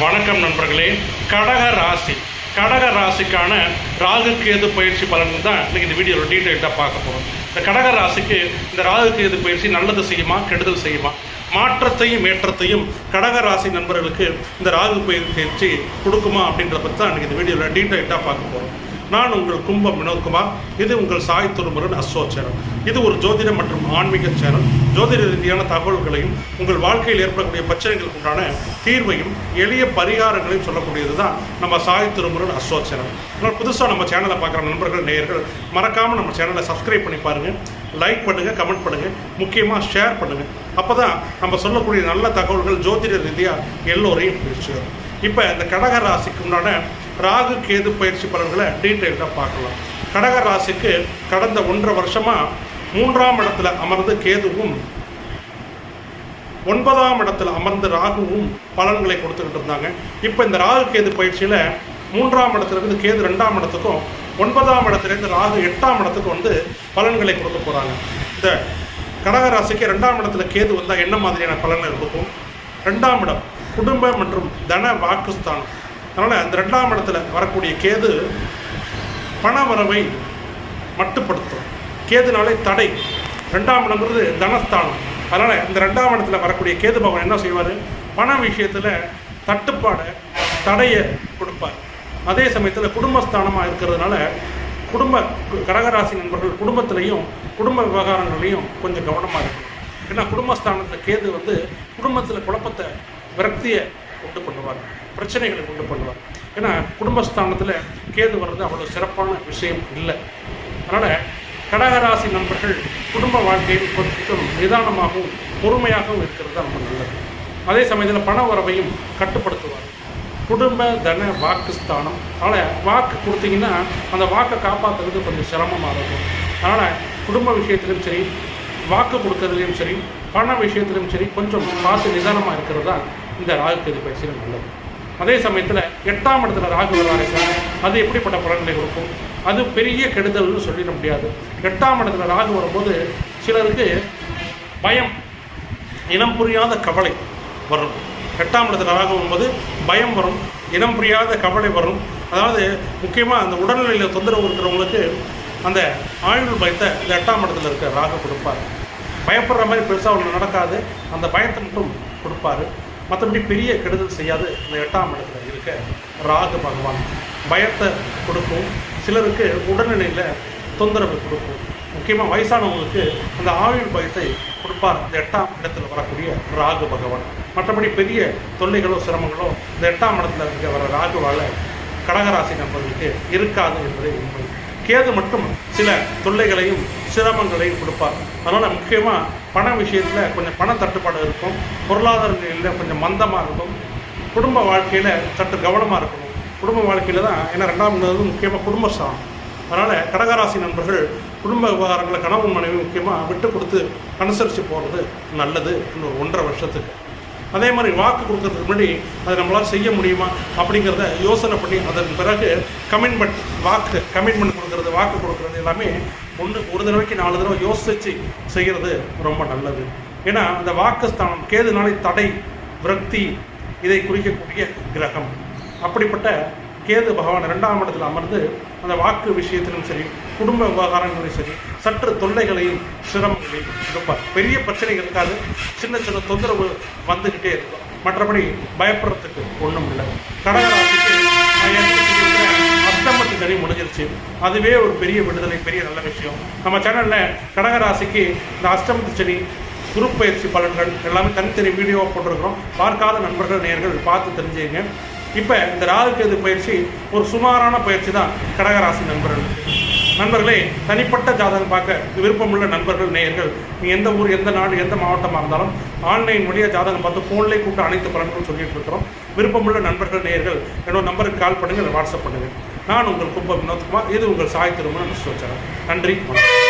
வணக்கம் நண்பர்களே. கடக ராசி. கடக ராசிக்கான ராகு கேது பயிற்சி பலன் தான் இன்னைக்கு இந்த வீடியோவில் டீட்டெயில்டாக பார்க்க போகிறோம் இந்த கடக ராசிக்கு இந்த ராகு கேது பயிற்சி நல்லது செய்யுமா கெடுதல் செய்யுமா? மாற்றத்தையும் ஏற்றத்தையும் கடக ராசி நண்பர்களுக்கு இந்த ராகு பயிற்சி கொடுக்குமா அப்படின்றத பற்றி தான் இன்னைக்கு இந்த வீடியோவில் டீட்டெயில்டாக பார்க்க போகிறோம் நான் உங்கள் கும்பம் வினோத்குமார். இது உங்கள் சாய் துருமுருன் அஸ்வோ சேனல். இது ஒரு ஜோதிட மற்றும் ஆன்மீக சேனல். ஜோதிட ரீதியான தகவல்களையும் உங்கள் வாழ்க்கையில் ஏற்படக்கூடிய பிரச்சனைகளுக்கு உண்டான தீர்வையும் எளிய பரிகாரங்களையும் சொல்லக்கூடியது தான் நம்ம சாய் திருமுருகன் அஸ்வோ சேனல். அதனால் புதுசாக நம்ம சேனலை பார்க்குற நண்பர்கள் நேயர்கள் மறக்காமல் நம்ம சேனலை சப்ஸ்கிரைப் பண்ணி பாருங்கள் லைக் பண்ணுங்கள் கமெண்ட் பண்ணுங்கள் முக்கியமாக ஷேர் பண்ணுங்கள் அப்போ தான் நம்ம சொல்லக்கூடிய நல்ல தகவல்கள் ஜோதிட ரீதியாக எல்லோரையும் பிடிச்சு இப்போ இந்த கடக ராசிக்கு உண்டான ராகு கேது பயிற்சி பலன்களை டீட்டெயில்டாக பார்க்கலாம். கடக ராசிக்கு கடந்த ஒன்றரை வருஷமாக மூன்றாம் இடத்துல அமர்ந்து கேதுவும் ஒன்பதாம் இடத்துல அமர்ந்து ராகுவும் பலன்களை கொடுத்துக்கிட்டு இருந்தாங்க. இப்போ இந்த ராகு கேது பயிற்சியில் மூன்றாம் இடத்துல இருந்து கேது ரெண்டாம் இடத்துக்கும் ஒன்பதாம் இடத்துலேருந்து ராகு எட்டாம் இடத்துக்கும் வந்து பலன்களை கொடுக்க போகிறாங்க இந்த கடகராசிக்கு ரெண்டாம் இடத்துல கேது வந்தால் என்ன மாதிரியான பலன்கள் கொடுக்கும்? ரெண்டாம் இடம் குடும்ப மற்றும் தன வாக்குஸ்தானம். அதனால் அந்த ரெண்டாம் இடத்துல வரக்கூடிய கேது பண வரவை மட்டுப்படுத்தும். கேதுனாலே தடை. ரெண்டாம் இடம்ன்றது தனஸ்தானம். அதனால் இந்த ரெண்டாம் இடத்துல வரக்கூடிய கேது பகவான் என்ன செய்வார்? பண விஷயத்தில் தட்டுப்பாடை தடையை கொடுப்பார். அதே சமயத்தில் குடும்பஸ்தானமாக இருக்கிறதுனால குடும்ப கடகராசி நண்பர்கள் குடும்பத்திலையும் குடும்ப விவகாரங்களையும் கொஞ்சம் கவனமாக இருக்கும் ஏன்னா குடும்பஸ்தானத்தில் கேது வந்து குடும்பத்தில் குழப்பத்தை விரக்தியை உண்டு பண்ணுவார். பிரச்சனைகளை உண்டு பண்ணுவார். ஏன்னா குடும்பஸ்தானத்தில் கேது வர்றது அவ்வளோ சிறப்பான விஷயம் இல்லை. அதனால் கடகராசி நண்பர்கள் குடும்ப வாழ்க்கையில் கொஞ்சம் நிதானமாகவும் பொறுமையாகவும் இருக்கிறது தான் ரொம்ப நல்லது. அதே சமயத்தில் பண வரவையும் கட்டுப்படுத்துவார். குடும்ப தன வாக்குஸ்தானம் அதனால் வாக்கு கொடுத்தீங்கன்னா அந்த வாக்கை காப்பாற்றுறது கொஞ்சம் சிரமமாக இருக்கும். அதனால் குடும்ப விஷயத்திலும் சரி வாக்கு கொடுக்கறதுலையும் சரி பண விஷயத்திலும் சரி கொஞ்சம் பார்த்து நிதானமாக இருக்கிறது தான் இந்த ராகு கேது பயிற்சியில் நல்லது. அதே சமயத்தில் எட்டாம் இடத்துல ராகு வர்றாரு அது எப்படிப்பட்ட பலன்களை கொடுக்கும்? அது பெரிய கெடுதல்னு சொல்லிட முடியாது. எட்டாம் இடத்துல ராகு வரும்போது சிலருக்கு பயம் இனம் புரியாத கவலை வரும். எட்டாம் இடத்துல ராகு வரும்போது பயம் வரும் இனம் புரியாத கவலை வரும். அதாவது முக்கியமாக அந்த உடல்நிலையில் தொந்தரவு இருக்கிறவங்களுக்கு அந்த ஆயுள் பயத்தை இந்த எட்டாம் இடத்துல இருக்க ராகு கொடுப்பார். பயப்படுற மாதிரி பெருசாக ஒன்று நடக்காது. அந்த பயத்தை மட்டும் கொடுப்பாரு. மற்றபடி பெரிய கெடுதல் செய்யாது. இந்த எட்டாம் இடத்துல இருக்க ராகு பகவான். பயத்தை கொடுக்கும். சிலருக்கு உடல்நிலையில் தொந்தரவு கொடுக்கும். முக்கியமாக வயசானவங்களுக்கு அந்த ஆயுள் பயத்தை கொடுப்பார். இந்த எட்டாம் இடத்துல வரக்கூடிய ராகு பகவான். மற்றபடி பெரிய தொல்லைகளோ சிரமங்களோ இந்த எட்டாம் இடத்துல இருக்க வர ராகுவால் கடகராசி நண்பர்களுக்கு இருக்காது என்பதை உண்மை. கேது மட்டும் சில தொல்லைகளையும் சிரமங்களையும் கொடுப்பார். அதனால் முக்கியமாக பண விஷயத்தில் கொஞ்சம் பண தட்டுப்பாடு இருக்கும். பொருளாதார நிலையில் கொஞ்சம் மந்தமாக இருக்கும். குடும்ப வாழ்க்கையில் சற்று கவனமாக இருக்கணும். குடும்ப வாழ்க்கையில் தான் ஏன்னா ரெண்டாம் வந்து முக்கியமாக குடும்பஸ்தானம். அதனால் கடகராசி நண்பர்கள் குடும்ப விவகாரங்களை கணவன் மனைவி முக்கியமாக விட்டு கொடுத்து அனுசரித்து போகிறது நல்லது. இன்னொரு ஒன்றரை வருஷத்துக்கு. அதே மாதிரி வாக்கு கொடுக்கறதுக்கு முன்னாடி அதை நம்மளால் செய்ய முடியுமா அப்படிங்கிறத யோசனை பண்ணி அதன் பிறகு கமிட்மெண்ட் வாக்கு கமிட்மெண்ட் கொடுக்கறது வாக்கு கொடுக்கறது எல்லாமே ஒன்று ஒரு தடவைக்கு நாலு தடவை யோசித்து செய்கிறது ரொம்ப நல்லது. ஏன்னா அந்த வாக்குஸ்தானம் கேதுனாலே தடை விரக்தி இதை குறிக்கக்கூடிய கிரகம். அப்படிப்பட்ட கேது பகவான் ரெண்டாம் இடத்தில் அமர்ந்து அந்த வாக்கு விஷயத்திலும் சரி குடும்ப விவகாரங்களும் சரி சற்று தொல்லைகளையும் சிரமங்களையும் இருப்பார் பெரிய பிரச்சனைகள் இருக்காது. சின்ன சின்ன தொந்தரவு வந்துக்கிட்டே இருக்கும். மற்றபடி பயப்படுறதுக்கு ஒன்றும் இல்லை. கடகராசிக்கு அஷ்டமத்து சனி முடிஞ்சிருச்சு. அதுவே ஒரு பெரிய விடுதலை பெரிய நல்ல விஷயம். நம்ம சேனலில் கடகராசிக்கு இந்த அஷ்டமத்து சனி குரூப் பயிற்சி பலன்கள் எல்லாமே தனித்தனி வீடியோவாக போட்டிருக்கிறோம். பார்க்காத நண்பர்கள் நேர்கள் பார்த்து தெரிஞ்சுங்க. இப்போ இந்த ராகு கேது பயிற்சி ஒரு சுமாரான பயிற்சி தான் கடகராசி நண்பர்கள். நண்பர்களே தனிப்பட்ட ஜாதகம் பார்க்க விருப்பமுள்ள நண்பர்கள் நேயர்கள். நீ எந்த ஊர் எந்த நாடு எந்த மாவட்டமாக இருந்தாலும் ஆன்லைன் வழியாக ஜாதகம் பார்த்து ஃபோன்லேயே கூப்பிட்டு அனைத்து பலன்களும் சொல்லிட்டு இருக்கிறோம். விருப்பமுள்ள நண்பர்கள் நேயர்கள் என்னோட நம்பருக்கு கால் பண்ணுங்கள் வாட்ஸ்அப் பண்ணுங்கள் நான் உங்கள் கும்ப வினோத்குமார் இது உங்கள் சாய் திருமணம் நன்றி வணக்கம்.